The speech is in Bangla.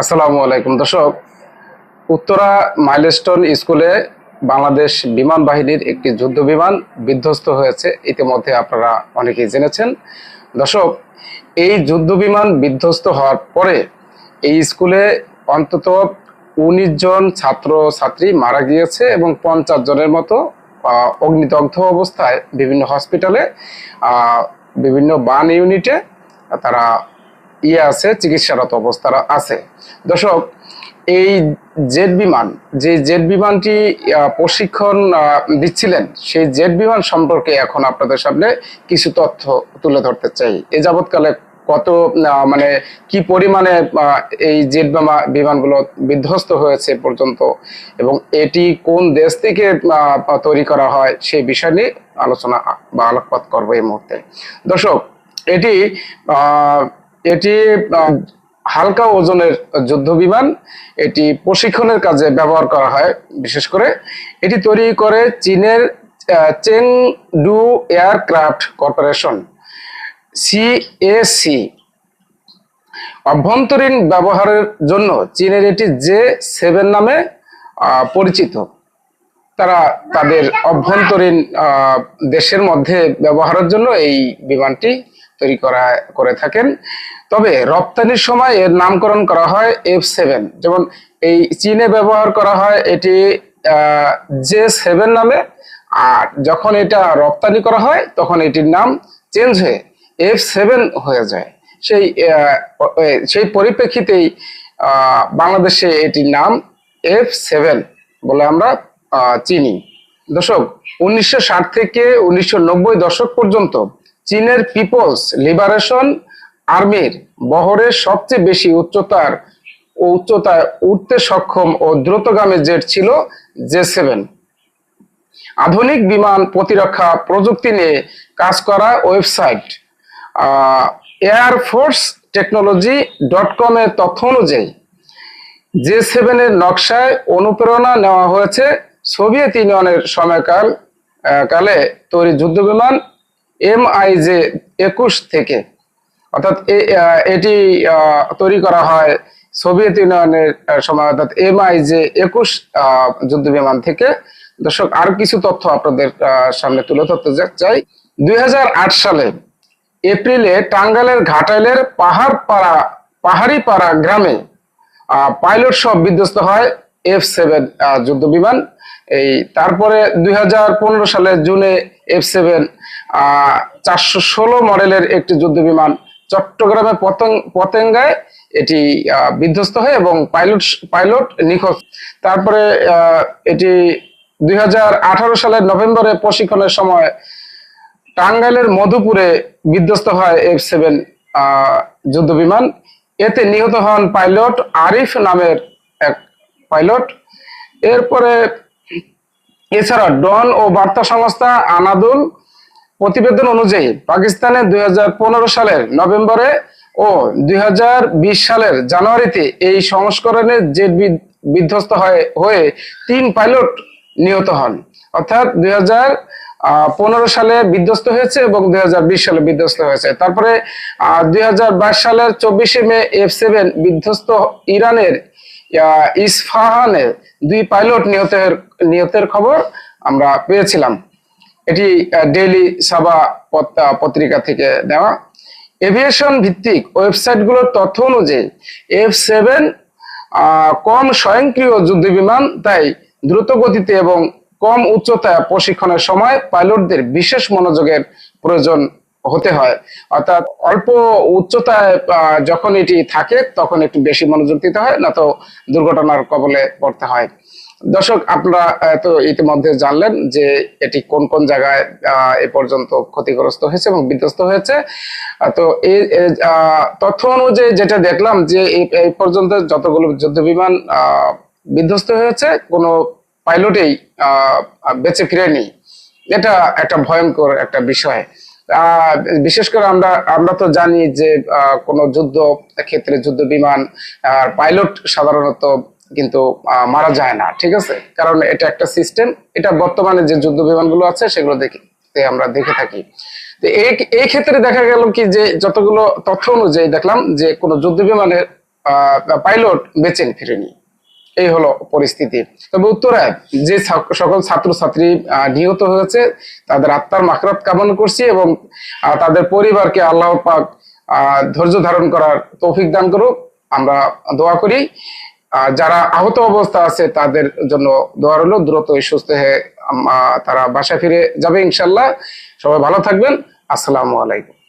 আসসালামু আলাইকুম। দর্শক, উত্তরা মাইলস্টোন স্কুলে বাংলাদেশ বিমান বাহিনীর একটি যুদ্ধ বিমান বিধ্বস্ত হয়েছে। ইতিমধ্যে আপনারা অনেকেই জেনেছেন। দর্শক, এই যুদ্ধ বিমান বিধ্বস্ত হওয়ার পরে এই স্কুলে অন্তত উনিশ জন ছাত্র ছাত্রী মারা গিয়েছে এবং পঞ্চাশ জনের মতো অগ্নিদগ্ধ অবস্থায় বিভিন্ন হসপিটালে বিভিন্ন বান ইউনিটে তারা ইয়ে আছে, চিকিৎসারত অবস্থা আছে। দর্শক, এই জেট বিমান, যে জেট বিমানটি প্রশিক্ষণ দিচ্ছিলেন, সেই জেট বিমান সম্পর্কে এখন আপনাদের সামনে কিছু তথ্য তুলে ধরতে চাই। এ যাবৎকালে কত মানে কি পরিমাণে এই জেট বিমা, বিমানগুলো বিধ্বস্ত হয়েছে পর্যন্ত এবং এটি কোন দেশ থেকে তৈরি করা হয় সেই বিষয় নিয়ে আলোচনা বা আলোকপাত করব এই মুহূর্তে। দর্শক, এটি এটি হালকা ওজনের যুদ্ধ বিমান এটি প্রশিক্ষণের কাজে ব্যবহার করা হয়, বিশেষ করে। এটি তৈরি করে চীনের চেং ডু এয়ারক্রাফট কর্পোরেশন সিএসি অভ্যন্তরীণ ব্যবহারের জন্য চীনের এটি জে সেভেন নামে পরিচিত। তারা তাদের অভ্যন্তরীণ দেশের মধ্যে ব্যবহারের জন্য এই বিমানটি তৈরি করা, করে থাকেন। তবে রপ্তানির সময় এর নামকরণ করা হয় এফ সেভেন যেমন এই চীনে ব্যবহার করা হয় এটি জে সেভেন নামে। আর যখন এটা রপ্তানি করা হয়, তখন এটির নাম চেঞ্জ হয়ে এফ সেভেন হয়ে যায়। সেই সেই পরিপ্রেক্ষিতেই বাংলাদেশে এটির নাম এফ সেভেন বলে আমরা চিনি। দর্শক, উনিশশো ষাট থেকে উনিশশো নব্বই দশক পর্যন্ত চীনের পিপলস লিবারেশন আর্মির বহরের সবচেয়ে বেশি উচ্চতার ও উচ্চতায় উঠতে সক্ষম ও দ্রুতগামী জেট ছিল জে সেভেন। আধুনিক বিমান প্রতিরক্ষা প্রযুক্তি নিয়ে কাজ করা website air force technology dot com এর তথ্য অনুযায়ী জে সেভেনের নকশায় অনুপ্রেরণা নেওয়া হয়েছে। সোভিয়েত ইউনিয়নের সময়কাল কালে তৈরি যুদ্ধ বিমান এম আই জে একুশ থেকে, অর্থাৎ এটি তৈরি করা হয় সোভিয়েত ইউনিয়নের সময়, অর্থাৎ এম আই জে একুশ যুদ্ধ বিমান থেকে। দর্শক, আর কিছু তথ্য আপনাদের সামনে তুলে ধরতে চাই। দুই হাজার আট সালে এপ্রিলে টাঙ্গাইলের ঘাটাইলের পাহাড় পাড়া পাহাড়ি পাড়া গ্রামে পাইলট সব বিধ্বস্ত হয় এফ সেভেন যুদ্ধ বিমান। এই, তারপরে দুই সালের জুনে এফ সেভেন চারশো ষোলো মডেলের একটি যুদ্ধ বিমান চট্টগ্রামের পতং, পতেঙ্গায় এটি বিধ্বস্ত হয় এবং পাইলট পাইলট নিখোঁজ। তারপরে এটি দু হাজার আঠারো সালের নভেম্বরে প্রশিক্ষণের সময় টাঙ্গাইলের মধুপুরে বিধ্বস্ত হয় এফ সেভেন যুদ্ধ বিমান। এতে নিহত হন পাইলট আরিফ নামের এক পাইলট। এরপরে এছাড়া ডন ও বার্তা সংস্থা আনাদুল প্রতিবেদন অনুযায়ী পাকিস্তানে দুই সালের নভেম্বরে ও দুই হাজার বিশ সালের জানুয়ারিতে এই সংস্করণে জেট বিধ্বস্ত হয় তিন পাইলট নিহত হন। অর্থাৎ দুই পনেরো সালে বিধ্বস্ত হয়েছে এবং দুই হাজার বিশ সালে বিধ্বস্ত হয়েছে। তারপরে দুই হাজার বাইশ সালের চব্বিশে মে এফ সেভেন বিধ্বস্ত ইরানের ইস্ফাহানে দুই পাইলট নিহতের নিহতের খবর আমরা পেয়েছিলাম। এটি ডেইলি সাবা পত- পত্রিকা থেকে নেওয়া এভিয়েশন ভিত্তিক ওয়েবসাইটগুলোর তথ্য অনুযায়ী এফ সেভেন কম স্বয়ংক্রিয় যুদ্ধ বিমান, তাই দ্রুত গতিতে এবং কম উচ্চতায় প্রশিক্ষণের সময় পাইলটদের বিশেষ মনোযোগের প্রয়োজন হতে হয়। অর্থাৎ অল্প উচ্চতায় যখন এটি থাকে, তখন একটু বেশি মনোযোগ দিতে হয়, না তো দুর্ঘটনার কবলে পড়তে হয়। দর্শক, আপনারা তো ইতিমধ্যে জানলেন যে এটি কোন কোন জায়গায় এ পর্যন্ত ক্ষতিগ্রস্ত হয়েছে এবং বিধ্বস্ত হয়েছে। তো এই তথ্য অনুযায়ী যেটা দেখলাম যে এই পর্যন্ত যতগুলো যুদ্ধ বিমান বিধ্বস্ত হয়েছে, কোনো পাইলটেই বেঁচে ফিরেনি। এটা একটা ভয়ঙ্কর একটা বিষয়। বিশেষ করে আমরা আমরা তো জানি যে কোনো যুদ্ধ ক্ষেত্রে যুদ্ধ বিমান পাইলট সাধারণত কিন্তু মারা যায় না, ঠিক আছে? কারণ এটা একটা সিস্টেম, এটা বর্তমানে যে যুদ্ধ বিমানগুলো আছে সেগুলো দেখে আমরা দেখে থাকি। তো এই ক্ষেত্রে দেখা গেল কি যে, যতগুলো তথ্য অনুযায়ী দেখলাম যে কোনো যুদ্ধ বিমানের পাইলট বেচেন ফিরেনি। এই হলো পরিস্থিতি। তবে উত্তরায় যে সকল ছাত্রছাত্রী নিহত হয়েছে, তাদের আত্মার মাকরাত কামনা করছি এবং তাদের পরিবারকে আল্লাহ পাক ধৈর্য ধারণ করার তৌফিক দান করুক। আমরা দোয়া করি যারা আহত অবস্থা আছে, তাদের জন্য দোয়া রইল। দ্রুত সুস্থ হয়ে তারা বাসা ফিরে যাবে ইনশাল্লাহ। সবাই ভালো থাকবেন। আসসালামু আলাইকুম।